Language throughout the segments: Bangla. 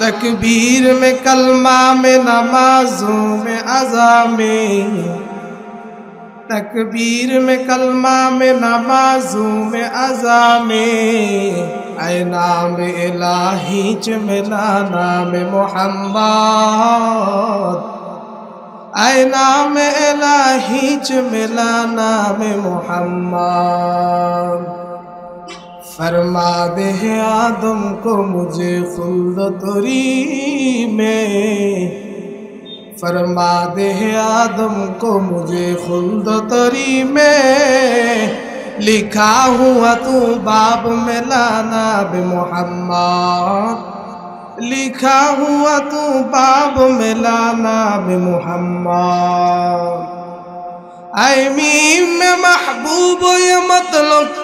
तकबीर में कलमा में नमाजों में अजा में तकबीर में कलमा में नमाजों में अजा में ऐ नाम इलाही च मिला नाम मोहम्मद ऐ नाम इलाही च मिला नाम मोहम्मद फरमा दे आदम को मुझे खुल्द तरी में। फरमा दे आदम को मुझे खुल्द तरी में। लिखा हुआ तू बाब में लाना बे मोहम्मद। लिखा हुआ तू बाब में लाना बे मोहम्मद। आई मीम में महबूब ये मतलब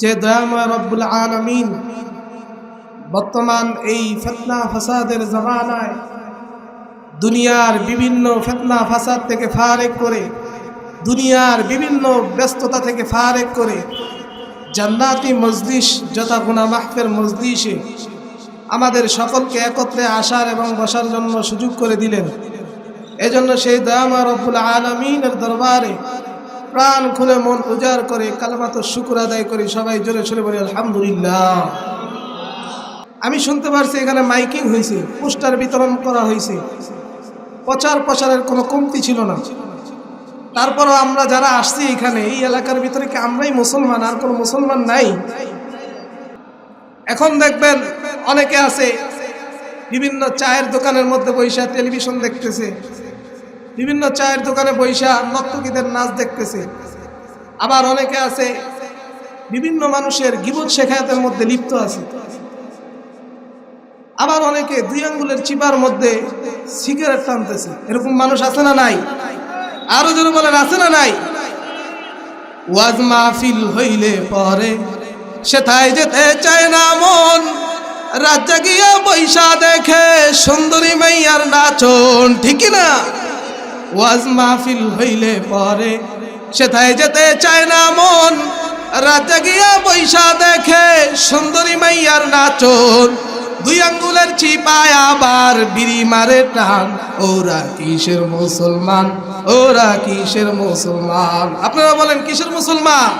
যে দয়াময় রব্বুল আলমিন বর্তমান এই ফেতনা ফাসাদের জমানায় দুনিয়ার বিভিন্ন ফেতনা ফাসাদ থেকে ফারেক করে, দুনিয়ার বিভিন্ন ব্যস্ততা থেকে ফারেক করে জান্নাতি মজলিস, যথা গুনা মাহফের মজলিসে আমাদের সকলকে একত্রে আসার এবং বসার জন্য সুযোগ করে দিলেন। এজন্য সেই দয়ামা রব্বুল আলমিনের দরবারে প্রাণ খুলে মন উজাড় করে, কালমাত শুকুর আদায় করি, সবাই জোরে সরে বলি, আলহামদুলিল্লাহ। আমি শুনতে পারছি এখানে মাইকিং হয়েছে, পোস্টার বিতরণ করা হয়েছে। প্রচার প্রচারের কোনো কমতি ছিল না। তারপরও আমরা যারা আসছি এখানে, এই এলাকার ভিতরে কি আমরাই মুসলমান, আর কোনো মুসলমান নাই? এখন দেখবেন অনেকে আছে, বিভিন্ন চায়ের দোকানের মধ্যে বৈশা টেলিভিশন দেখতেছে। বিভিন্ন চায়ের দোকানে বৈশা নর্তকীদের নাচ দেখতেছে। আবার অনেকে আছে, বিভিন্ন মানুষের গিবত শেখায়াতের মধ্যে লিপ্ত আছে। আবার অনেকে দুই আঙ্গুলের চিপার মধ্যে সিগারেট টানতেছে। এরকম মানুষ আছে না নাই? আরও যেন বলেন, আছে না নাই? ওয়াজ মাহফিল হইলে পরে সেথায় যেতে চায় না মন। রাজ্যা গিয়া বৈশা দেখে সুন্দরী মাইয়ার নাচন, ঠিক না? ওয়াজ মাহফিল হইলে পরে সেথায় যেতে চায় না মন। রাতে গিয়া বৈশা দেখে সুন্দরী মাইয়ার নাচন। দুই আঙ্গুলের চিপায় আবার বিড়ি মারে টান। ওরা কিসের মুসলমান? ওরা কিসের মুসলমান? আপনারা বলেন, কিসের মুসলমান?